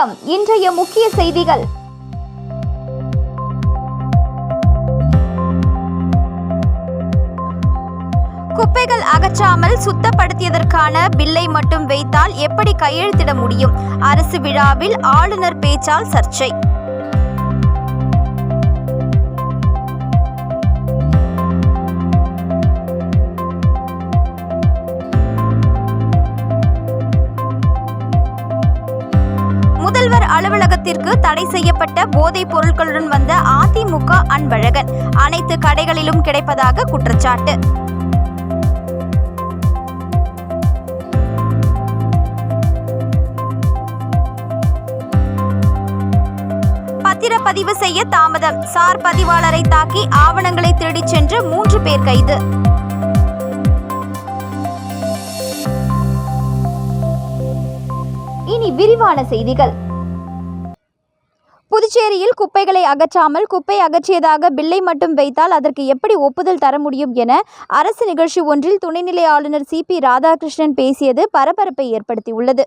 வணக்கம். இன்றைய முக்கிய செய்திகள். குப்பைகள் அகற்றாமல் சுத்தப்படுத்தியதற்கான பில்லை மட்டும் வைத்தால் எப்படி கையெழுத்திட முடியும்? அரசு விழாவில் ஆளுநர் பேச்சால் சர்ச்சை. அலுவலகத்திற்கு தடை செய்யப்பட்ட போதைப் பொருட்களுடன் வந்த அதிமுக அன்பழகன். அனைத்து கடைகளிலும் கிடைப்பதாக குற்றச்சாட்டு. பத்திரப்பதிவு செய்ய தாமதம். சார் பதிவாளரை தாக்கி ஆவணங்களை திருடிச் சென்ற மூன்று பேர் கைது. இனி விரிவான செய்திகள். புதுச்சேரியில் குப்பைகளை அகற்றாமல் குப்பை அகற்றியதாக பில்லை மட்டும் வைத்தால் அதற்கு எப்படி ஒப்புதல் தர முடியும் என அரசு நிகழ்ச்சி ஒன்றில் துணைநிலை ஆளுநர் சி பி ராதாகிருஷ்ணன் பேசியது பரபரப்பை ஏற்படுத்தியுள்ளது.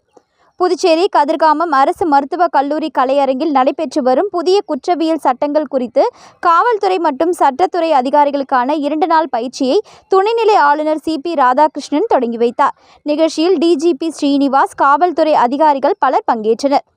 புதுச்சேரி கதிர்காமம் அரசு மருத்துவக் கல்லூரி கலையரங்கில் நடைபெற்று வரும் புதிய குற்றவியல் சட்டங்கள் குறித்து காவல்துறை மற்றும் சட்டத்துறை அதிகாரிகளுக்கான இரண்டு நாள் பயிற்சியை துணைநிலை ஆளுநர் சி பி ராதாகிருஷ்ணன் தொடங்கி வைத்தார். நிகழ்ச்சியில் டிஜிபி ஸ்ரீனிவாஸ் காவல்துறை அதிகாரிகள் பலர் பங்கேற்றனர்.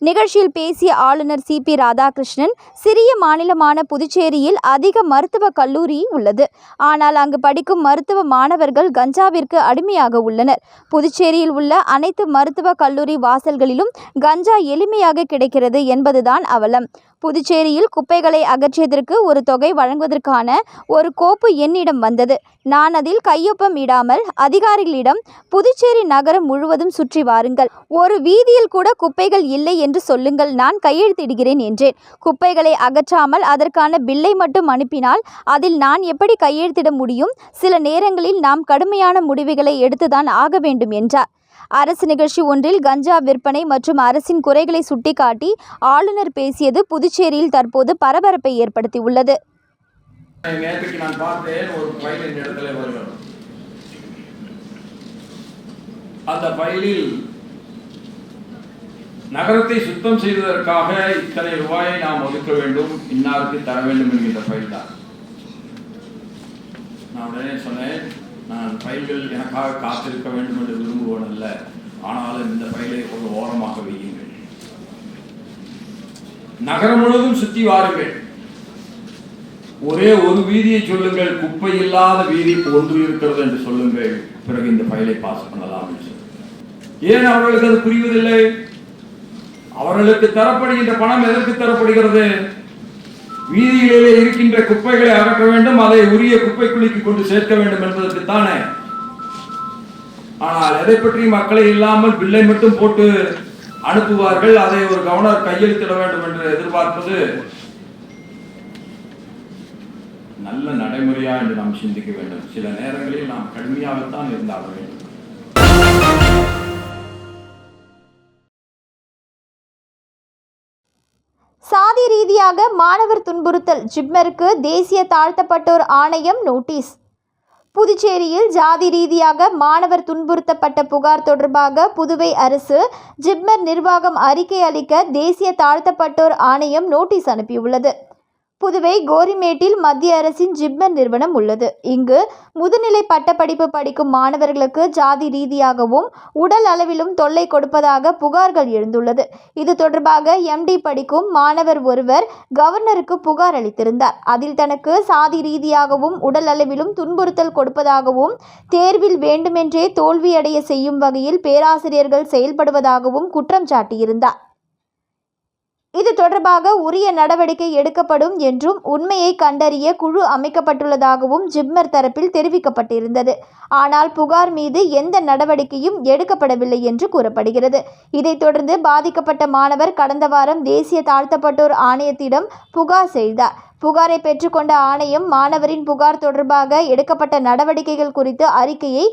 நிகழ்ச்சியில் பேசிய ஆளுநர் சி பி ராதாகிருஷ்ணன் சிறிய மாநிலமான புதுச்சேரியில் அதிக மருத்துவக் கல்லூரி உள்ளது. ஆனால் அங்கு படிக்கும் மருத்துவ மாணவர்கள் கஞ்சாவிற்கு அடிமையாக உள்ளனர். புதுச்சேரியில் உள்ள அனைத்து மருத்துவக் கல்லூரி வாசல்களிலும் கஞ்சா எளிமையாக கிடைக்கிறது என்பதுதான் அவலம். புதுச்சேரியில் குப்பைகளை அகற்றியதற்கு ஒரு தொகை வழங்குவதற்கான ஒரு கோப்பு என்னிடம் வந்தது. நான் அதில் கையொப்பம் இடாமல் அதிகாரிகளிடம் புதுச்சேரி நகரம் முழுவதும் சுற்றி வாருங்கள். ஒரு வீதியில் கூட குப்பைகள் இல்லை என்று சொல்லுங்கள். நான் கையெழுத்திடுகிறேன் என்றேன். குப்பைகளை அகற்றாமல் அதற்கான பில்லை மட்டும் அனுப்பினால் அதில் நான் எப்படி கையெழுத்திட முடியும்? சில நேரங்களில் நாம் கடுமையான முடிவுகளை எடுத்துதான் ஆக வேண்டும் என்றார். அரசு நிகழ்ச்சி ஒன்றில் கஞ்சா விற்பனை மற்றும் அரசின் குறைகளை சுட்டிக்காட்டி ஆளுநர் பேசியது புதுச்சேரியில் தற்போது பரபரப்பை ஏற்படுத்தியுள்ளது. அந்த ஃபைலில் நகரத்தை சுத்தம் செய்வதற்காக இத்தனை ரூபாயை நாம் ஒதுக்க வேண்டும் இன்னாருக்கு தர வேண்டும் என்கின்ற ஃபைல் தான். நான் உடனே சொன்னேன் நான் ஃபைல்கள் எனக்காக காத்திருக்க வேண்டும் என்று விரும்புவன் அல்ல ஆனாலும் இந்த ஃபைலை ஒரு ஓரமாக வையுங்கள். நகரம் முழுவதும் சுத்தி வாருங்கள். ஒரே ஒரு வீதியை சொல்லுங்கள். குப்பை இல்லாத வீதி ஒன்று இருக்கிறது என்று சொல்லுங்கள். பிறகு இந்த ஃபைலை பாஸ் பண்ணலாம் என்று ஏன் அவர்களுக்கு அது புரிவதில்லை? அவர்களுக்கு தரப்படுகின்ற பணம் எதற்கு தரப்படுகிறது? வீதிகளிலே இருக்கின்ற குப்பைகளை அகற்ற வேண்டும் அதை உரிய குப்பை குழிக்கு கொண்டு சேர்க்க வேண்டும் என்பதற்கு தானே. ஆனால் எதை பற்றி மக்களை இல்லாமல் பில்லை மட்டும் போட்டு அனுப்புவார்கள் அதை ஒரு கவர்னர் கையெழுத்திட வேண்டும் என்று எதிர்பார்ப்பது நல்ல நடைமுறையா என்று நாம் சிந்திக்க வேண்டும். சில நேரங்களில் நாம் கடுமையாகத்தான் இருந்தாக வேண்டும் சாதி ரீதியாக மாணவர் துன்புறுத்தல் ஜிப்மருக்கு தேசிய தாழ்த்தப்பட்டோர் ஆணையம் நோட்டீஸ். புதுச்சேரியில் ஜாதி ரீதியாக மாணவர் துன்புறுத்தப்பட்ட புகார் தொடர்பாக புதுவை அரசு ஜிப்மர் நிர்வாகம் அறிக்கை அளிக்க தேசிய தாழ்த்தப்பட்டோர் ஆணையம் நோட்டீஸ் அனுப்பியுள்ளது. புதுவை கோரிமேட்டில் மத்திய அரசின் ஜிப்மர் நிறுவனம் உள்ளது. இங்கு முதுநிலை பட்டப்படிப்பு படிக்கும் மாணவர்களுக்கு ஜாதி ரீதியாகவும் உடல் அளவிலும் தொல்லை கொடுப்பதாக புகார்கள் எழுந்துள்ளது. இது தொடர்பாக எம்டி படிக்கும் மாணவர் ஒருவர் கவர்னருக்கு புகார் அளித்திருந்தார். அதில் தனக்கு சாதி ரீதியாகவும் உடல் அளவிலும் துன்புறுத்தல் கொடுப்பதாகவும் தேர்வில் வேண்டுமென்றே தோல்வியடைய செய்யும் வகையில் பேராசிரியர்கள் செயல்படுவதாகவும் குற்றம் சாட்டியிருந்தார். இது தொடர்பாக உரிய நடவடிக்கை எடுக்கப்படும் என்றும் உண்மையை கண்டறிய குழு அமைக்கப்பட்டுள்ளதாகவும் ஜிப்மர் தரப்பில் தெரிவிக்கப்பட்டிருந்தது. ஆனால் புகார் மீது எந்த நடவடிக்கையும் எடுக்கப்படவில்லை என்று கூறப்படுகிறது. இதைத் தொடர்ந்து பாதிக்கப்பட்ட மாணவர் கடந்த வாரம் தேசிய தாழ்த்தப்பட்டோர் ஆணையத்திடம் புகார் செய்தார். புகாரை பெற்றுக்கொண்ட ஆணையம் மாணவரின் புகார் தொடர்பாக எடுக்கப்பட்ட நடவடிக்கைகள் குறித்து அறிக்கையை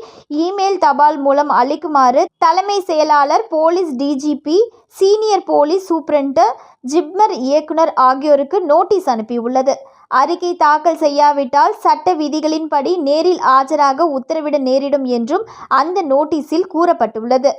இமெயில் தபால் மூலம் அளிக்குமாறு தலைமை செயலாளர் police DGP senior police superintendent JIPMER இயக்குனர் ஆகியோருக்கு நோட்டீஸ் அனுப்பியுள்ளது. அறிக்கை தாக்கல் செய்யாவிட்டால் சட்ட விதிகளின்படி நேரில் ஆஜராக உத்தரவிட நேரிடும் என்றும் அந்த நோட்டீஸில் கூறப்பட்டுள்ளது.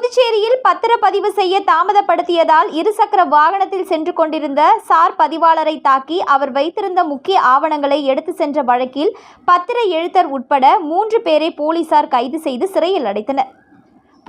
புதுச்சேரியில் பத்திரப்பதிவு செய்ய தாமதப்படுத்தியதால் இருசக்கர வாகனத்தில் சென்று கொண்டிருந்த சார் பதிவாளரை தாக்கி அவர் வைத்திருந்த முக்கிய ஆவணங்களை எடுத்து சென்ற வழக்கில் பத்திர எழுத்தர் உட்பட மூன்று பேரை போலீசார் கைது செய்து சிறையில் அடைத்தனர்.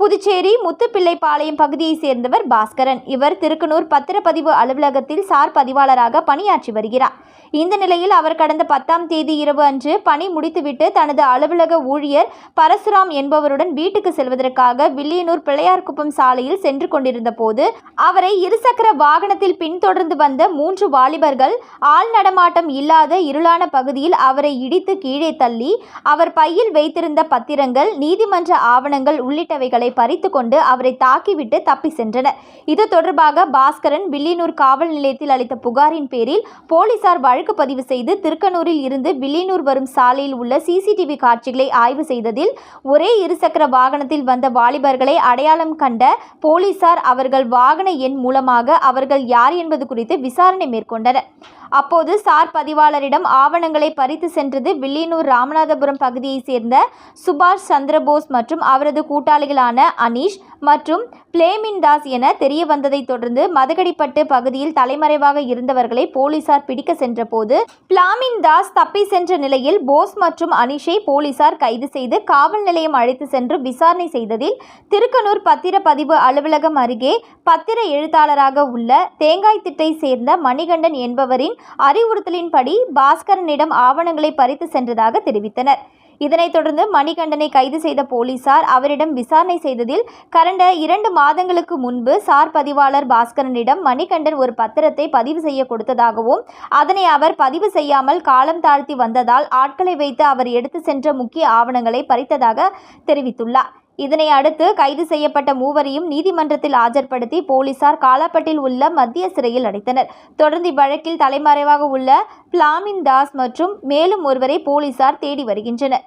புதுச்சேரி முத்துப்பிள்ளைப்பாளையம் பகுதியைச் சேர்ந்தவர் பாஸ்கரன். இவர் திருக்கனூர் பத்திரப்பதிவு அலுவலகத்தில் சார் பதிவாளராக பணியாற்றி வருகிறார். இந்த நிலையில் அவர் கடந்த பத்தாம் தேதி இரவு அன்று பணி முடித்துவிட்டு தனது அலுவலக ஊழியர் பரசுராம் என்பவருடன் வீட்டுக்கு செல்வதற்காக வில்லியனூர் பிள்ளையார்குப்பம் சாலையில் சென்று கொண்டிருந்த போது அவரை இருசக்கர வாகனத்தில் பின்தொடர்ந்து வந்த மூன்று வாலிபர்கள் ஆள் நடமாட்டம் இல்லாத இருளான பகுதியில் அவரை இடித்து கீழே தள்ளி அவர் பையில் வைத்திருந்த பத்திரங்கள் நீதிமன்ற ஆவணங்கள் உள்ளிட்டவைகளை பறித்து கொண்டு அவரை தாக்கிவிட்டு தப்பி சென்றனர். இது தொடர்பாக பாஸ்கரன் வில்லியனூர் காவல் நிலையத்தில் அளித்த புகாரின் பேரில் போலீசார் வழக்கு பதிவு செய்து திருக்கனூரில் இருந்து வில்லியனூர் வரும் சாலையில் உள்ள சிசிடிவி காட்சிகளை ஆய்வு செய்ததில் ஒரே இருசக்கர வாகனத்தில் வந்த வாலிபர்களை அடையாளம் கண்ட போலீசார் அவர்கள் வாகன எண் மூலமாக அவர்கள் யார் என்பது குறித்து விசாரணை மேற்கொண்டனர். அப்போது சார் பதிவாளரிடம் ஆவணங்களை பறித்து சென்றது வில்லியனூர் ராமநாதபுரம் பகுதியைச் சேர்ந்த சுபாஷ் சந்திரபோஸ் மற்றும் அவரது கூட்டாளிகளான அனீஷ் மற்றும் பிளேமின் தாஸ் என தெரிய வந்ததைத் தொடர்ந்து மதகடிப்பட்டு பகுதியில் தலைமறைவாக இருந்தவர்களை போலீசார் பிடிக்க சென்றபோது பிளாமின் தாஸ் தப்பி சென்ற நிலையில் போஸ் மற்றும் அனிஷை போலீசார் கைது செய்து காவல் நிலையம் அழைத்து சென்று விசாரணை செய்ததில் திருக்கனூர் பத்திரப்பதிவு அலுவலகம் அருகே பத்திர எழுத்தாளராக உள்ள தேங்காய் திட்டை சேர்ந்த மணிகண்டன் என்பவரின் அறிவுறுத்தலின்படி பாஸ்கரனிடம் ஆவணங்களை பறித்து சென்றதாக தெரிவித்தனர். இதனைத் தொடர்ந்து மணிகண்டனை கைது செய்த போலீசார் அவரிடம் விசாரணை செய்ததில் கடந்த இரண்டு மாதங்களுக்கு முன்பு சார் பதிவாளர் பாஸ்கரனிடம் மணிகண்டன் ஒரு பத்திரத்தை பதிவு செய்ய கொடுத்ததாகவும் அதனை அவர் பதிவு செய்யாமல் காலம் தாழ்த்தி வந்ததால் ஆட்களை வைத்து அவர் எடுத்து சென்ற முக்கிய ஆவணங்களை பறித்ததாக தெரிவித்துள்ளார். இதனை அடுத்து கைது செய்யப்பட்ட மூவரையும் நீதிமன்றத்தில் ஆஜர்படுத்தி போலீசார் காலாப்பட்டில் உள்ள மத்திய சிறையில் அடைத்தனர். தொடர்ந்து இவ்வழக்கில் தலைமறைவாக உள்ள பிளாமின் தாஸ் மற்றும் மேலும் ஒருவரை போலீசார் தேடி வருகின்றனர்.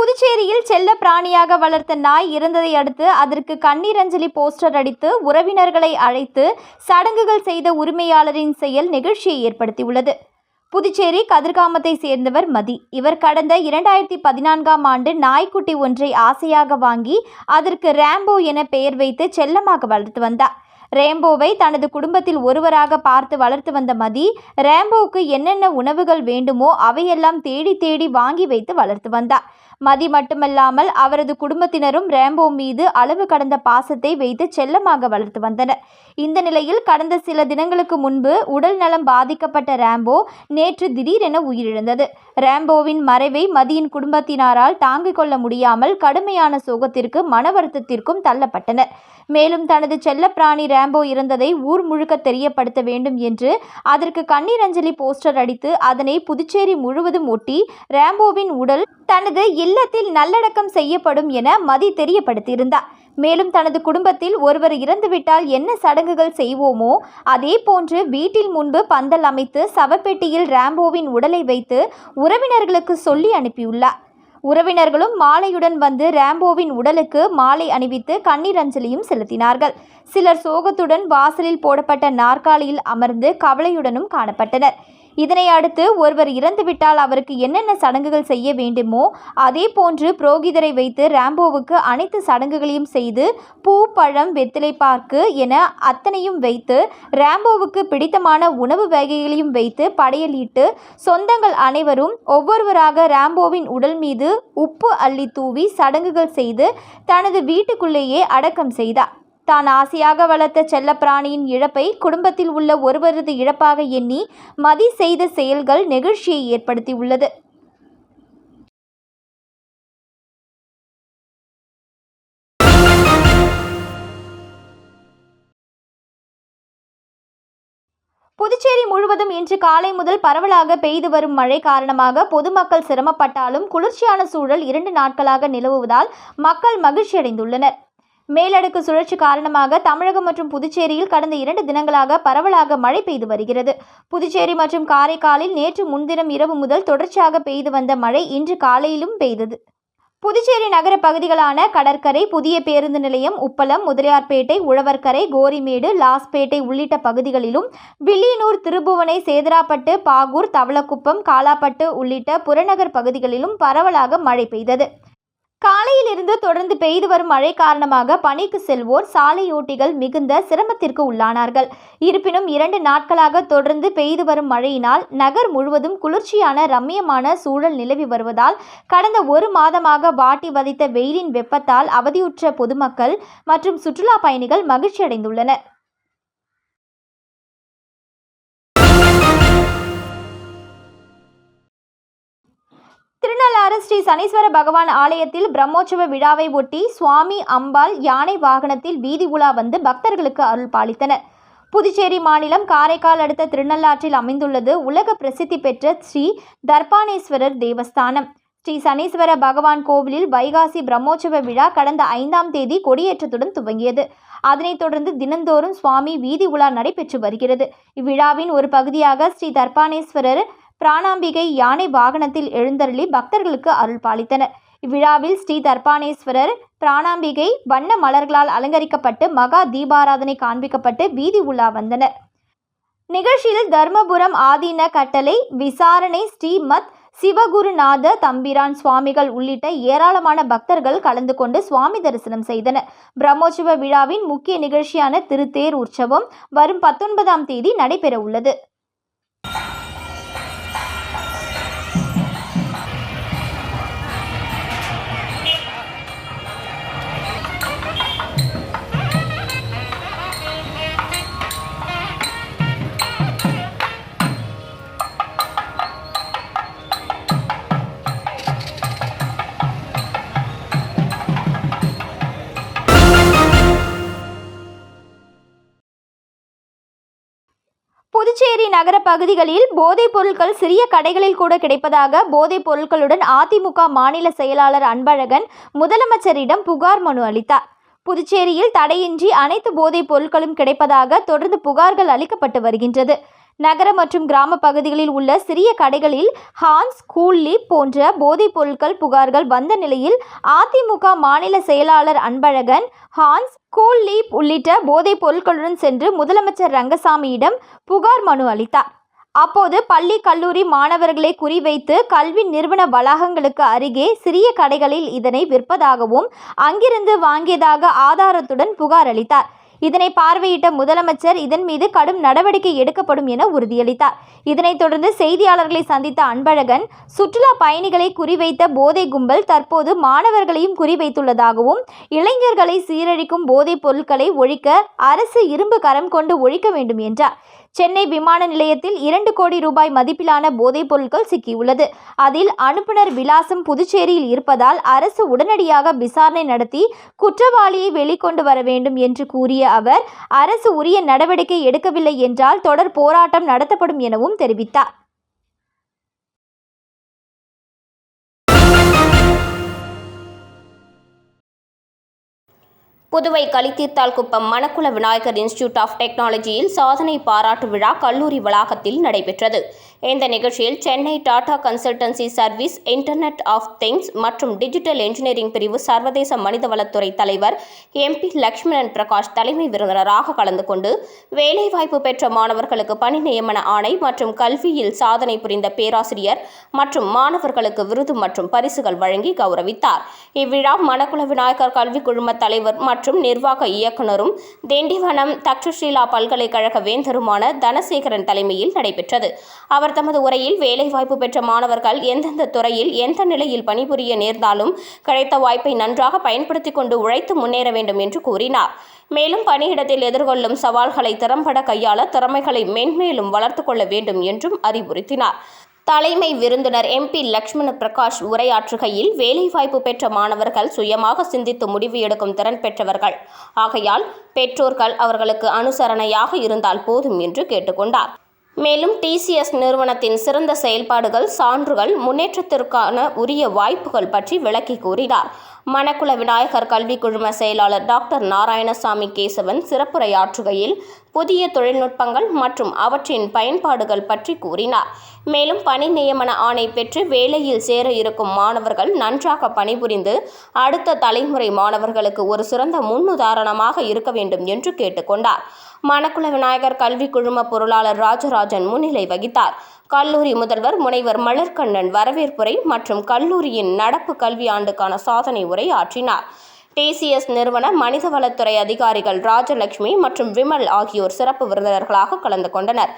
புதுச்சேரியில் செல்ல பிராணியாக வளர்த்த நாய் இறந்ததை அடுத்து அதற்கு கண்ணீர் அஞ்சலி போஸ்டர் அடித்து உறவினர்களை அழைத்து சடங்குகள் செய்த உரிமையாளரின் செயல் நிகழ்ச்சியை ஏற்படுத்தியுள்ளது. புதுச்சேரி கதிர்காமத்தை சேர்ந்தவர் மதி. இவர் கடந்த இரண்டாயிரத்தி பதினான்காம் ஆண்டு நாய்க்குட்டி ஒன்றை ஆசையாக வாங்கி அதற்கு ரேம்போ என பெயர் வைத்து செல்லமாக வளர்த்து வந்தார். ரேம்போவை தனது குடும்பத்தில் ஒருவராக பார்த்து வளர்த்து வந்த மதி ரேம்போவுக்கு என்னென்ன உணவுகள் வேண்டுமோ அவையெல்லாம் தேடி தேடி வாங்கி வைத்து வளர்த்து வந்தார். மதி மட்டுமல்லாமல் அவரது குடும்பத்தினரும் ரேம்போ மீது அளவு கடந்த பாசத்தை வைத்து செல்லமாக வளர்த்து வந்தனர். இந்த நிலையில் கடந்த சில தினங்களுக்கு முன்பு உடல் நலம் பாதிக்கப்பட்ட ரேம்போ நேற்று திடீரென உயிரிழந்தது. ரேம்போவின் மறைவை மதியின் குடும்பத்தினரால் தாங்கிக் கொள்ள முடியாமல் கடுமையான சோகத்திற்கு மன வருத்தத்திற்கும் தள்ளப்பட்டனர். மேலும் தனது செல்லப்பிராணி ரேம்போ இறந்ததை ஊர் முழுக்க தெரியப்படுத்த வேண்டும் என்று அதற்கு கண்ணீர் அஞ்சலி போஸ்டர் அடித்து அதனை புதுச்சேரி முழுவதும் ஒட்டி ரேம்போவின் உடல் தனது இல்லத்தில் நல்லடக்கம் செய்யப்படும் என மதி தெரியப்படுத்தியிருந்தார். மேலும் தனது குடும்பத்தில் ஒருவர் இறந்துவிட்டால் என்ன சடங்குகள் செய்வோமோ அதே போன்று வீட்டில் முன்பு பந்தல் அமைத்து சவப்பெட்டியில் ரேம்போவின் உடலை வைத்து உறவினர்களுக்கு சொல்லி அனுப்பியுள்ளார். உறவினர்களும் மாலையுடன் வந்து ரேம்போவின் உடலுக்கு மாலை அணிவித்து கண்ணீர் அஞ்சலியும் செலுத்தினார்கள். சிலர் சோகத்துடன் வாசலில் போடப்பட்ட நாற்காலியில் அமர்ந்து கவலையுடனும் காணப்பட்டனர். இதனை அடுத்து ஒருவர் இறந்துவிட்டால் அவருக்கு என்னென்ன சடங்குகள் செய்ய வேண்டுமோ அதே போன்று புரோகிதரை வைத்து ரேம்போவுக்கு அனைத்து சடங்குகளையும் செய்து பூ பழம் வெத்திலை பார்க்கு என அத்தனையும் வைத்து ரேம்போவுக்கு பிடித்தமான உணவு வகைகளையும் வைத்து படையலிட்டு சொந்தங்கள் அனைவரும் ஒவ்வொருவராக ரேம்போவின் உடல் மீது உப்பு அள்ளி தூவி சடங்குகள் செய்து தனது வீட்டுக்குள்ளேயே அடக்கம் செய்தார். தான் ஆசையாக வளர்த்த செல்லப்பிராணியின் இழப்பை குடும்பத்தில் உள்ள ஒருவரது இழப்பாக எண்ணி மதி செய்த செயல்கள் நெகிழ்ச்சியை ஏற்படுத்தியுள்ளது. புதுச்சேரி முழுவதும் இன்று காலை முதல் பரவலாக பெய்து வரும் மழை காரணமாக பொதுமக்கள் சிரமப்பட்டாலும் குளிர்ச்சியான சூழல் இரண்டு நாட்களாக நிலவுவதால் மக்கள் மகிழ்ச்சியடைந்துள்ளனர். மேலடுக்கு சுழற்சி காரணமாக தமிழகம் மற்றும் புதுச்சேரியில் கடந்த இரண்டு தினங்களாக பரவலாக மழை பெய்து வருகிறது. புதுச்சேரி மற்றும் காரைக்காலில் நேற்று முன்தினம் இரவு முதல் தொடர்ச்சியாக பெய்து வந்த மழை இன்று காலையிலும் பெய்தது. புதுச்சேரி நகர பகுதிகளான கடற்கரை புதிய பேருந்து நிலையம் உப்பளம் முதலியார்பேட்டை உழவர்கரை கோரிமேடு லாஸ்பேட்டை உள்ளிட்ட பகுதிகளிலும் வில்லியனூர் திருபுவனை சேதராப்பட்டு பாகூர் தவளக்குப்பம் காலாப்பட்டு உள்ளிட்ட புறநகர் பகுதிகளிலும் பரவலாக மழை பெய்தது. காலையிலிருந்து தொடர்ந்து பெய்து வரும் மழை காரணமாக பணிக்கு செல்வோர் சாலையோட்டிகள் மிகுந்த சிரமத்திற்கு உள்ளானார்கள். இருப்பினும் இரண்டு நாட்களாக தொடர்ந்து பெய்து வரும் மழையினால் நகர் முழுவதும் குளிர்ச்சியான ரம்மியமான சூழல் நிலவி வருவதால் கடந்த ஒரு மாதமாக வாட்டி வதைத்த வெயிலின் வெப்பத்தால் அவதியுற்ற பொதுமக்கள் மற்றும் சுற்றுலா பயணிகள் மகிழ்ச்சியடைந்துள்ளனர். திருநள்ளாறு ஸ்ரீ சனீஸ்வர பகவான் ஆலயத்தில் பிரம்மோற்சவ விழாவை ஒட்டி சுவாமி அம்பாள் யானை வாகனத்தில் வீதி உலா வந்து பக்தர்களுக்கு அருள் பாலித்தனர். புதுச்சேரி மாநிலம் காரைக்கால் அடுத்த திருநள்ளாற்றில் அமைந்துள்ளது உலக பிரசித்தி பெற்ற ஸ்ரீ தர்பானேஸ்வரர் தேவஸ்தானம். ஸ்ரீ சனீஸ்வர பகவான் கோவிலில் வைகாசி பிரம்மோற்சவ விழா கடந்த ஐந்தாம் தேதி கொடியேற்றத்துடன் துவங்கியது. அதனைத் தொடர்ந்து தினந்தோறும் சுவாமி வீதி உலா நடைபெற்று வருகிறது. இவ்விழாவின் ஒரு பகுதியாக ஸ்ரீ தர்பானேஸ்வரர் பிராணாம்பிகை யானை வாகனத்தில் எழுந்தருளி பக்தர்களுக்கு அருள் பாலித்தனர். இவ்விழாவில் ஸ்ரீ தர்பானேஸ்வரர் பிராணாம்பிகை வண்ண மலர்களால் அலங்கரிக்கப்பட்டு மகா தீபாராதனை காண்பிக்கப்பட்டு வீதி உலா வந்தனர். நிகழ்ச்சியில் தர்மபுரம் ஆதீன கட்டளை விசாரணை ஸ்ரீமத் சிவகுருநாத தம்பிரான் சுவாமிகள் உள்ளிட்ட ஏராளமான பக்தர்கள் கலந்து கொண்டு சுவாமி தரிசனம் செய்தனர். பிரம்மோற்சவ விழாவின் முக்கிய நிகழ்ச்சியான திருத்தேர் உற்சவம் வரும் பத்தொன்பதாம் தேதி நடைபெற உள்ளது நகர பகுதிகளில் போதைப் பொருட்கள் சிறிய கடைகளில் கூட கிடைப்பதாக போதைப் பொருட்களுடன் அதிமுக மாநில செயலாளர் அன்பழகன் முதலமைச்சரிடம் புகார் மனு அளித்தார். புதுச்சேரியில் தடையின்றி அனைத்து போதைப் பொருட்களும் கிடைப்பதாக தொடர்ந்து புகார்கள் அளிக்கப்பட்டு வருகின்றது. நகர மற்றும் கிராம பகுதிகளில் உள்ள சிறிய கடைகளில் ஹான்ஸ் கூல்லி போன்ற போதைப் பொருட்கள் புகார்கள் வந்த நிலையில் அதிமுக மாநில செயலாளர் அன்பழகன் ஹான்ஸ் கூல் லீப் உள்ளிட்ட போதைப் பொருட்களுடன் சென்று முதலமைச்சர் ரங்கசாமியிடம் புகார் மனு அளித்தார். அப்போது பள்ளி கல்லூரி மாணவர்களை குறிவைத்து கல்வி நிறுவன வளாகங்களுக்கு அருகே சிறிய கடைகளில் இதனை விற்பதாகவும் அங்கிருந்து வாங்கியதாக ஆதாரத்துடன் புகார் அளித்தார். இதனை பார்வையிட்ட முதலமைச்சர் இதன் மீது கடும் நடவடிக்கை எடுக்கப்படும் என உறுதியளித்தார். இதனைத் தொடர்ந்து செய்தியாளர்களை சந்தித்த அன்பழகன் சுற்றுலா பயணிகளை குறிவைத்த போதை கும்பல் தற்போது மாணவர்களையும் குறிவைத்துள்ளதாகவும் இளைஞர்களை சீரழிக்கும் போதைப் பொருட்களை ஒழிக்க அரசு இரும்பு கரம் கொண்டு ஒழிக்க வேண்டும் என்றார். சென்னை விமான நிலையத்தில் இரண்டு கோடி ரூபாய் மதிப்பிலான போதைப் பொருட்கள் சிக்கியுள்ளது. அதில் அனுப்புனர் விலாசம் புதுச்சேரியில் இருப்பதால் அரசு உடனடியாக விசாரணை நடத்தி குற்றவாளியை வெளிக்கொண்டு வர வேண்டும் என்று கூறிய அவர் அரசு உரிய நடவடிக்கை எடுக்கவில்லை என்றால் தொடர் போராட்டம் நடத்தப்படும் எனவும் தெரிவித்தார். புதுவை களித்தீர்த்தால் குப்பம் மணக்குள விநாயகர் இன்ஸ்டிடியூட் ஆஃப் டெக்னாலஜியில் சாதனை பாராட்டு விழா கல்லூரி வளாகத்தில் நடைபெற்றது. இந்த நிகழ்ச்சியில் Chennai Tata consultancy service internet of things மற்றும் டிஜிட்டல் என்ஜினியரிங் பிரிவு சர்வதேச மனிதவளத்துறை தலைவர் எம்பி லக்ஷ்மணன் பிரகாஷ் தலைமை விருந்தினராக கலந்து கொண்டு வேலைவாய்ப்பு பெற்ற மாணவர்களுக்கு பணி நியமன ஆணை மற்றும் கல்வியில் சாதனை புரிந்த பேராசிரியர் மற்றும் மாணவர்களுக்கு விருது மற்றும் பரிசுகள் வழங்கி கௌரவித்தார். இவ்விழா மணக்குள விநாயகர் கல்வி குழும தலைவர் மற்றும் நிர்வாக இயக்குனரும் திண்டிவனம் தக்ஷஷீலா பல்கலைக்கழக வேந்தருமான தனசேகரன் தலைமையில் நடைபெற்றது. அவர் தமது உரையில் வேலைவாய்ப்பு பெற்ற மாணவர்கள் எந்தெந்த துறையில் எந்த நிலையில் பணிபுரிய நேர்ந்தாலும் கிடைத்த வாய்ப்பை நன்றாக பயன்படுத்திக் கொண்டு உழைத்து முன்னேற வேண்டும் என்று கூறினார். மேலும் பணியிடத்தில் எதிர்கொள்ளும் சவால்களை திறம்பட கையாள திறமைகளை மென்மேலும் வளர்த்து கொள்ள வேண்டும் என்றும் அறிவுறுத்தினார். தலைமை விருந்தினர் எம்பி லக்ஷ்மண பிரகாஷ் உரையாற்றுகையில் வேலைவாய்ப்பு பெற்ற மாணவர்கள் சுயமாக சிந்தித்து முடிவு எடுக்கும் திறன் பெற்றவர்கள். ஆகையால் பெற்றோர்கள் அவர்களுக்கு அனுசரணையாக இருந்தால் போதும் என்று கேட்டுக்கொண்டார் மேலும் டிசிஎஸ் நிறுவனத்தின் சிறந்த செயல்பாடுகள் சான்றுகள் முன்னேற்றத்திற்கான உரிய வாய்ப்புகள் பற்றி விளக்கி கூறினார். மணக்குள விநாயகர் கல்வி குழும செயலாளர் டாக்டர் நாராயணசாமி கேசவன் சிறப்புரையாற்றுகையில் புதிய தொழில்நுட்பங்கள் மற்றும் அவற்றின் பயன்பாடுகள் பற்றி கூறினார். மேலும் பணி நியமன ஆணை பெற்று வேலையில் சேர இருக்கும் மாணவர்கள் நன்றாக பணிபுரிந்து அடுத்த தலைமுறை மாணவர்களுக்கு ஒரு சிறந்த முன்னுதாரணமாக இருக்க வேண்டும் என்று கேட்டுக்கொண்டார் மணக்குள விநாயகர் கல்வி குழும பொருளாளர் ராஜராஜன் முன்னிலை வகித்தார். கல்லூரி முதல்வர் முனைவர் மலர்கண்ணன் வரவேற்புரை மற்றும் கல்லூரியின் நடப்பு கல்வி ஆண்டுக்கான சாதனை உரை ஆற்றினார் டிசிஎஸ் நிறுவன மனிதவளத்துறை அதிகாரிகள் ராஜலட்சுமி மற்றும் விமல் ஆகியோர் சிறப்பு விருந்தினர்களாக கலந்து கொண்டனர்.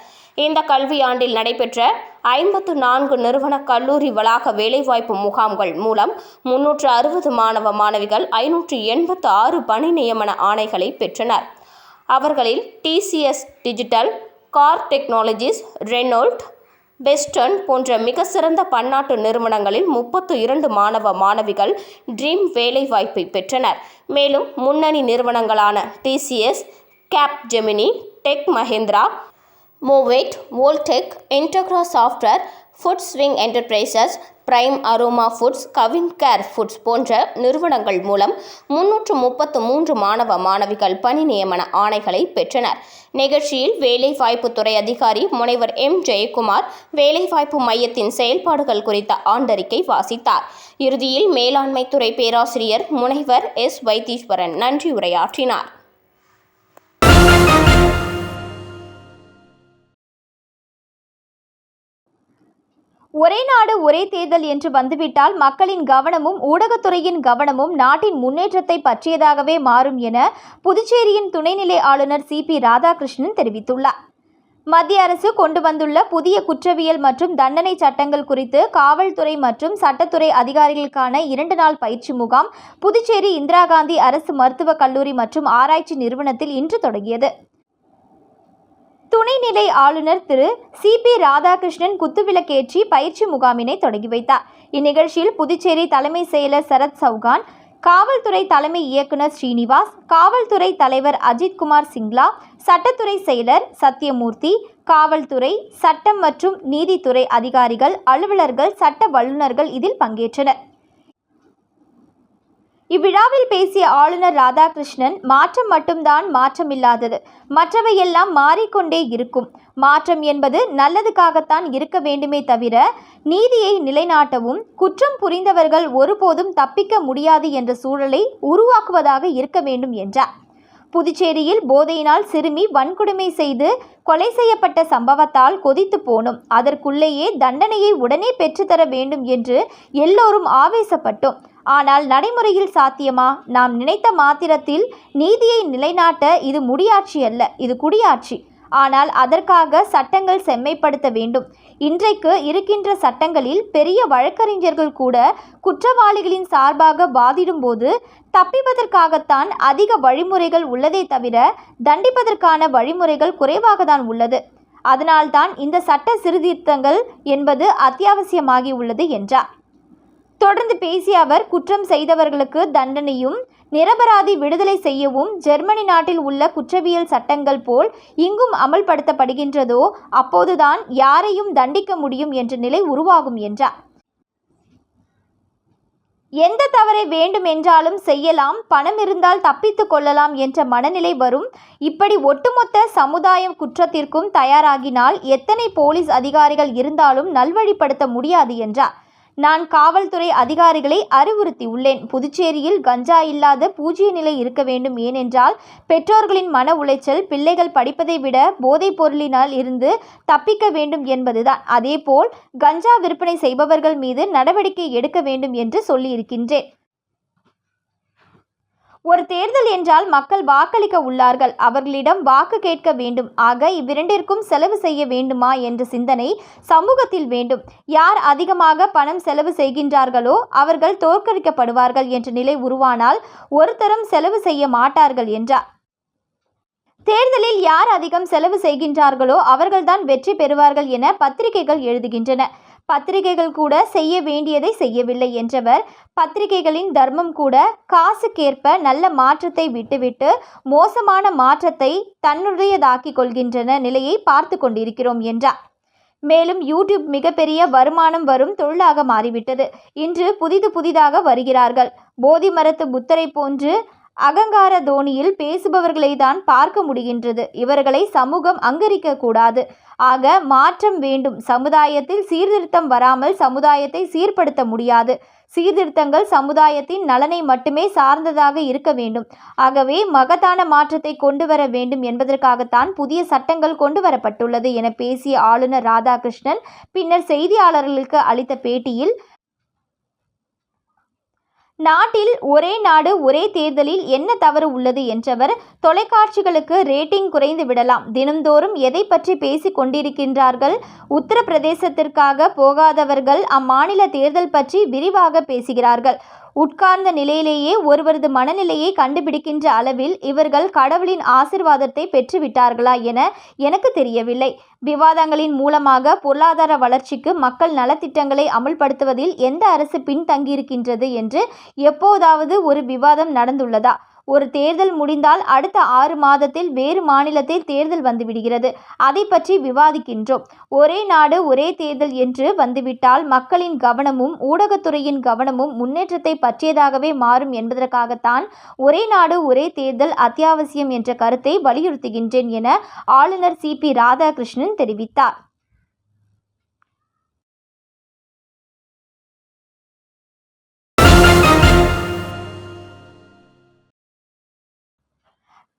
இந்த கல்வியாண்டில் நடைபெற்ற ஐம்பத்து நான்கு நிறுவன கல்லூரி வளாக வேலைவாய்ப்பு முகாம்கள் மூலம் முன்னூற்று அறுபது மாணவ மாணவிகள் ஐநூற்று எண்பத்து ஆறு பணி நியமன ஆணைகளை பெற்றனர். அவர்களில் TCS digital car technologies Renault பெஸ்டன் போன்ற மிக சிறந்த பன்னாட்டு நிறுவனங்களில் முப்பத்து இரண்டு மாணவ மாணவிகள் ட்ரீம் வேலைவாய்ப்பை பெற்றனர். மேலும் முன்னணி நிறுவனங்களான TCS Capgemini tech Mahindra Movate Voltech Integra software food swing enterprises prime aroma foods Kavin care foods போன்ற நிறுவனங்கள் மூலம் முன்னூற்று முப்பத்து மூன்று மாணவ மாணவிகள் பணி நியமன ஆணைகளை பெற்றனர். நிகழ்ச்சியில் வேலைவாய்ப்புத்துறை அதிகாரி முனைவர் எம். ஜெயக்குமார் வேலைவாய்ப்பு மையத்தின் செயல்பாடுகள் குறித்த ஆண்டறிக்கை வாசித்தார். இறுதியில் மேலாண்மைத்துறை பேராசிரியர் முனைவர் எஸ். வைத்தீஸ்வரன் நன்றி உரையாற்றினார். ஒரே நாடு ஒரே தேர்தல் என்று வந்துவிட்டால் மக்களின் கவனமும் ஊடகத்துறையின் கவனமும் நாட்டின் முன்னேற்றத்தை பற்றியதாகவே மாறும் என புதுச்சேரியின் துணைநிலை ஆளுநர் சி. பி. ராதாகிருஷ்ணன் தெரிவித்துள்ளார். மத்திய அரசு கொண்டு வந்துள்ள புதிய குற்றவியல் மற்றும் தண்டனை சட்டங்கள் குறித்து காவல்துறை மற்றும் சட்டத்துறை அதிகாரிகளுக்கான இரண்டு நாள் பயிற்சி முகாம் புதுச்சேரி இந்திரா காந்தி அரசு மருத்துவக் கல்லூரி மற்றும் ஆராய்ச்சி நிறுவனத்தில் இன்று தொடங்கியது. துணைநிலை ஆளுநர் திரு சி பி ராதாகிருஷ்ணன் குத்துவிளக்கேற்றி பயிற்சி முகாமினை தொடங்கி வைத்தார். இந்நிகழ்ச்சியில் புதுச்சேரி தலைமை செயலர் சரத் சௌகான் காவல்துறை தலைமை இயக்குனர் ஸ்ரீனிவாஸ் காவல்துறை தலைவர் அஜித்குமார் சிங்லா சட்டத்துறை செயலர் சத்யமூர்த்தி காவல்துறை சட்டம் மற்றும் நீதித்துறை அதிகாரிகள் அலுவலர்கள் சட்ட வல்லுநர்கள் இதில் பங்கேற்றனர். இவ்விழாவில் பேசிய ஆளுநர் ராதாகிருஷ்ணன் மாற்றம் மட்டும்தான் மாற்றமில்லாதது. மற்றவையெல்லாம் மாறிக்கொண்டே இருக்கும். மாற்றம் என்பது நல்லதுக்காகத்தான் இருக்க வேண்டுமே தவிர நீதியை நிலைநாட்டவும் குற்றம் புரிந்தவர்கள் ஒருபோதும் தப்பிக்க முடியாது என்ற சூழலை உருவாக்குவதாக இருக்க வேண்டும் என்றார். புதுச்சேரியில் போதையினால் சிறுமி வன்கொடுமை செய்து கொலை செய்யப்பட்ட சம்பவத்தால் கொதித்து போனோம். அதற்குள்ளேயே தண்டனையை உடனே பெற்றுத்தர வேண்டும் என்று எல்லோரும் ஆவேசப்பட்டோம். ஆனால் நடைமுறையில் சாத்தியமா? நாம் நினைத்த மாத்திரத்தில் நீதியை நிலைநாட்ட இது முடியாட்சி அல்ல இது குடியாட்சி. ஆனால் அதற்காக சட்டங்கள் செம்மைப்படுத்த வேண்டும். இன்றைக்கு இருக்கின்ற சட்டங்களில் பெரிய வழக்கறிஞர்கள் கூட குற்றவாளிகளின் சார்பாக வாதிடும்போது தப்பிப்பதற்காகத்தான் அதிக வழிமுறைகள் உள்ளதே தவிர தண்டிப்பதற்கான வழிமுறைகள் குறைவாக தான் உள்ளது. அதனால்தான் இந்த சட்ட சீர்திருத்தங்கள் என்பது அத்தியாவசியமாகி உள்ளது என்றார். தொடர்ந்து பேசிய அவர் குற்றம் செய்தவர்களுக்கு தண்டனையும் நிரபராதி விடுதலை செய்யவும் ஜெர்மனி நாட்டில் உள்ள குற்றவியல் சட்டங்கள் போல் இங்கும் அமல்படுத்தப்படுகின்றதோ அப்போதுதான் யாரையும் தண்டிக்க முடியும் என்ற நிலை உருவாகும் என்றார். எந்த தவறை வேண்டும் என்றாலும் செய்யலாம் பணம் இருந்தால் தப்பித்து கொள்ளலாம் என்ற மனநிலை வரும். இப்படி ஒட்டுமொத்த சமுதாயம் குற்றத்திற்கும் தயாராகினால் எத்தனை போலீஸ் அதிகாரிகள் இருந்தாலும் நல்வழிப்படுத்த முடியாது என்றார். நான் காவல்துறை அதிகாரிகளை அறிவுறுத்தியுள்ளேன். புதுச்சேரியில் கஞ்சா இல்லாத பூஜ்ய நிலை இருக்க வேண்டும். ஏனென்றால் பெற்றோர்களின் மன உளைச்சல் பிள்ளைகள் படிப்பதை விட போதைப் பொருளினால் இருந்து தப்பிக்க வேண்டும் என்பதுதான். அதேபோல் கஞ்சா விற்பனை செய்பவர்கள் மீது நடவடிக்கை எடுக்க வேண்டும் என்று சொல்லியிருக்கின்றேன். ஒரு தேர்தல் என்றால் மக்கள் வாக்களிக்க உள்ளார்கள். அவர்களிடம் வாக்கு கேட்க வேண்டும். ஆக இவ்விரண்டிற்கும் செலவு செய்ய வேண்டுமா என்ற சிந்தனை சமூகத்தில் வேண்டும். யார் அதிகமாக பணம் செலவு செய்கின்றார்களோ அவர்கள் தோற்கடிக்கப்படுவார்கள் என்ற நிலை உருவானால் ஒருத்தரும் செலவு செய்ய மாட்டார்கள் என்றார். தேர்தலில் யார் அதிகம் செலவு செய்கின்றார்களோ அவர்கள்தான் வெற்றி பெறுவார்கள் என பத்திரிகைகள் எழுதுகின்றன. பத்திரிகைகள் கூட செய்ய வேண்டியதை செய்யவில்லை என்றவர். பத்திரிகைகளின் தர்மம் கூட காசுக்கேற்ப நல்ல மாற்றத்தை விட்டுவிட்டு மோசமான மாற்றத்தை தன்னுடையதாக்கிக் கொள்கின்றன நிலையை பார்த்து கொண்டிருக்கிறோம் என்றார். மேலும் யூடியூப் மிகப்பெரிய வருமானம் வரும் தொழிலாக மாறிவிட்டது. இன்று புதிது புதிதாக வருகிறார்கள். போதி மரத்து புத்தரை போன்று அகங்கார தோணியில் பேசுபவர்களை தான் பார்க்க முடிகின்றது. இவர்களை சமூகம் அங்கரிக்க கூடாது. ஆக மாற்றம் வேண்டும். சமுதாயத்தில் சீர்திருத்தம் வராமல் சமுதாயத்தை சீர்படுத்த முடியாது. சீர்திருத்தங்கள் சமுதாயத்தின் நலனை மட்டுமே சார்ந்ததாக இருக்க வேண்டும். ஆகவே மகத்தான மாற்றத்தை கொண்டு வர வேண்டும் என்பதற்காகத்தான் புதிய சட்டங்கள் கொண்டு வரப்பட்டுள்ளது என பேசிய ஆளுநர் ராதாகிருஷ்ணன் பின்னர் செய்தியாளர்களுக்கு அளித்த பேட்டியில் நாட்டில் ஒரே நாடு ஒரே தேர்தலில் என்ன தவறு உள்ளது என்றவர் தொலைக்காட்சிகளுக்கு ரேட்டிங் குறைந்து விடலாம். தினந்தோறும் எதை பற்றி பேசிக் கொண்டிருக்கின்றார்கள்? உத்தரப்பிரதேசத்திற்காக போகாதவர்கள் அம்மாநில தேர்தல் பற்றி விரிவாக பேசுகிறார்கள். உட்கார்ந்த நிலையிலேயே ஒருவரது மனநிலையை கண்டுபிடிக்கின்ற அளவில் இவர்கள் கடவுளின் ஆசிர்வாதத்தை பெற்றுவிட்டார்களா என எனக்கு தெரியவில்லை. விவாதங்களின் மூலமாக பொருளாதார வளர்ச்சிக்கு மக்கள் நலத்திட்டங்களை அமுல்படுத்துவதில் எந்த அரசு பின்தங்கியிருக்கின்றது என்று எப்போதாவது ஒரு விவாதம் நடந்துள்ளதா? ஒரு தேர்தல் முடிந்தால் அடுத்த ஆறு மாதத்தில் வேறு மாநிலத்தில் தேர்தல் வந்துவிடுகிறது. அதை பற்றி விவாதிக்கின்றோம். ஒரே நாடு ஒரே தேர்தல் என்று வந்துவிட்டால் மக்களின் கவனமும் ஊடகத்துறையின் கவனமும் முன்னேற்றத்தை பற்றியதாகவே மாறும் என்பதற்காகத்தான் ஒரே நாடு ஒரே தேர்தல் அத்தியாவசியம் என்ற கருத்தை வலியுறுத்துகின்றேன் என ஆளுநர் சி. பி. ராதாகிருஷ்ணன் தெரிவித்தார்.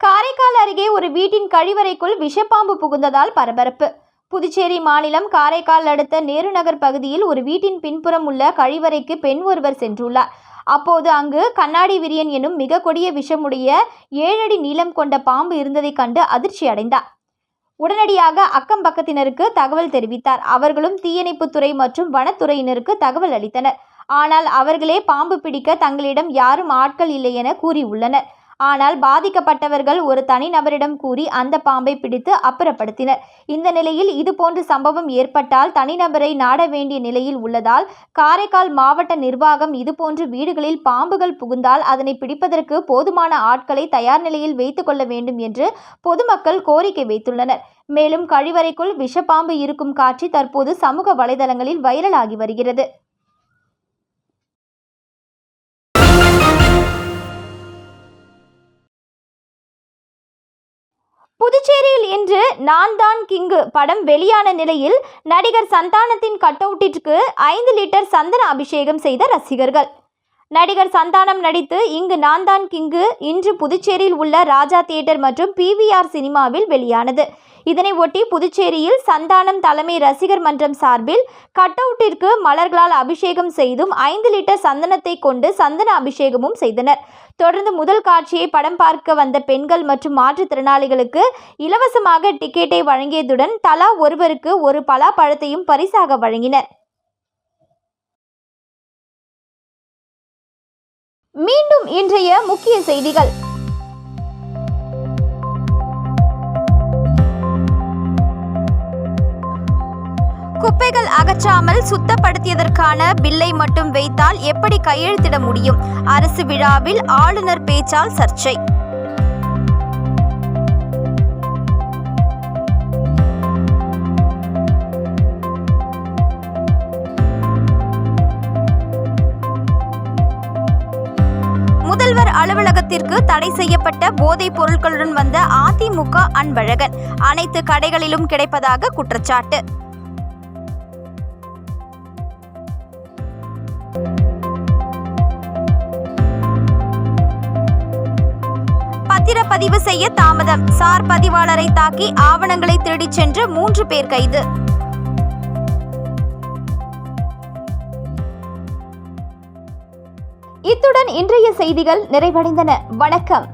காரைக்கால் அருகே ஒரு வீட்டின் கழிவறைக்குள் விஷப்பாம்பு புகுந்ததால் பரபரப்பு. புதுச்சேரி மாநிலம் காரைக்கால் அடுத்த நேருநகர் பகுதியில் ஒரு வீட்டின் பின்புறம் உள்ள கழிவறைக்கு பெண் ஒருவர் சென்றுள்ளார். அப்போது அங்கு கண்ணாடி விரியன் எனும் மிக கொடிய விஷமுடைய ஏழடி நீளம் கொண்ட பாம்பு இருந்ததைக் கண்டு அதிர்ச்சி அடைந்தார். உடனடியாக அக்கம் பக்கத்தினருக்கு தகவல் தெரிவித்தார். அவர்களும் தீயணைப்புத்துறை மற்றும் வனத்துறையினருக்கு தகவல் அளித்தனர். ஆனால் அவர்களே பாம்பு பிடிக்க தங்களிடம் யாரும் ஆட்கள் இல்லை என கூறியுள்ளனர். ஆனால் பாதிக்கப்பட்டவர்கள் ஒரு தனிநபரிடம் கூறி அந்த பாம்பை பிடித்து அப்புறப்படுத்தினர். இந்த நிலையில் இதுபோன்ற சம்பவம் ஏற்பட்டால் தனிநபரை நாட வேண்டிய நிலையில் உள்ளதால் காரைக்கால் மாவட்ட நிர்வாகம் இதுபோன்று வீடுகளில் பாம்புகள் புகுந்தால் அதனை பிடிப்பதற்கு போதுமான ஆட்களை தயார் நிலையில் வைத்துக் கொள்ள வேண்டும் என்று பொதுமக்கள் கோரிக்கை வைத்துள்ளனர். மேலும் கழிவறைக்குள் விஷப்பாம்பு இருக்கும் காட்சி தற்போது சமூக வலைதளங்களில் வைரலாகி வருகிறது. புதுச்சேரியில் இன்று நான் தான் கிங்கு படம் வெளியான நிலையில் நடிகர் சந்தானத்தின் கட்டவுட்டிற்கு ஐந்து லிட்டர் சந்தன அபிஷேகம் செய்த ரசிகர்கள். நடிகர் சந்தானம் நடித்து இங்கு நான்தான் கிங்கு இன்று புதுச்சேரியில் உள்ள ராஜா தியேட்டர் மற்றும் பிவிஆர் சினிமாவில் வெளியானது. இதனை ஒட்டி புதுச்சேரியில் சந்தானம் தலைமை ரசிகர் மன்றம் சார்பில் கட்டவுட்டிற்கு மலர்களால் அபிஷேகம் செய்தும் ஐந்து லிட்டர் சந்தனத்தை கொண்டு சந்தன அபிஷேகமும் செய்தனர். தொடர்ந்து முதல் காட்சியை படம் பார்க்க வந்த பெண்கள் மற்றும் மாற்றுத்திறனாளிகளுக்கு இலவசமாக டிக்கெட்டை வழங்கியதுடன் தலா ஒருவருக்கு ஒரு பலாப்பழத்தையும் பரிசாக வழங்கினர். மீண்டும் இன்றைய முக்கிய செய்திகள். குப்பைகள் அகற்றாமல் சுத்தப்படுத்தியதற்கான பில்லை மட்டும் வைத்தால் எப்படி கையெழுத்திட முடியும்? அரசு விழாவில் ஆளுநர் பேச்சால் சர்ச்சை. முதல்வர் அலுவலகத்திற்கு தடை செய்யப்பட்ட போதைப் பொருட்களுடன் வந்த அதிமுக அன்பழகன். அனைத்து கடைகளிலும் கிடைப்பதாக குற்றச்சாட்டு. பத்திரப்பதிவு செய்ய தாமதம். சார் பதிவாளரை தாக்கி ஆவணங்களை திருடிச் சென்று மூன்று பேர் கைது. இத்துடன் இன்றைய செய்திகள் நிறைவடைந்தன. வணக்கம்.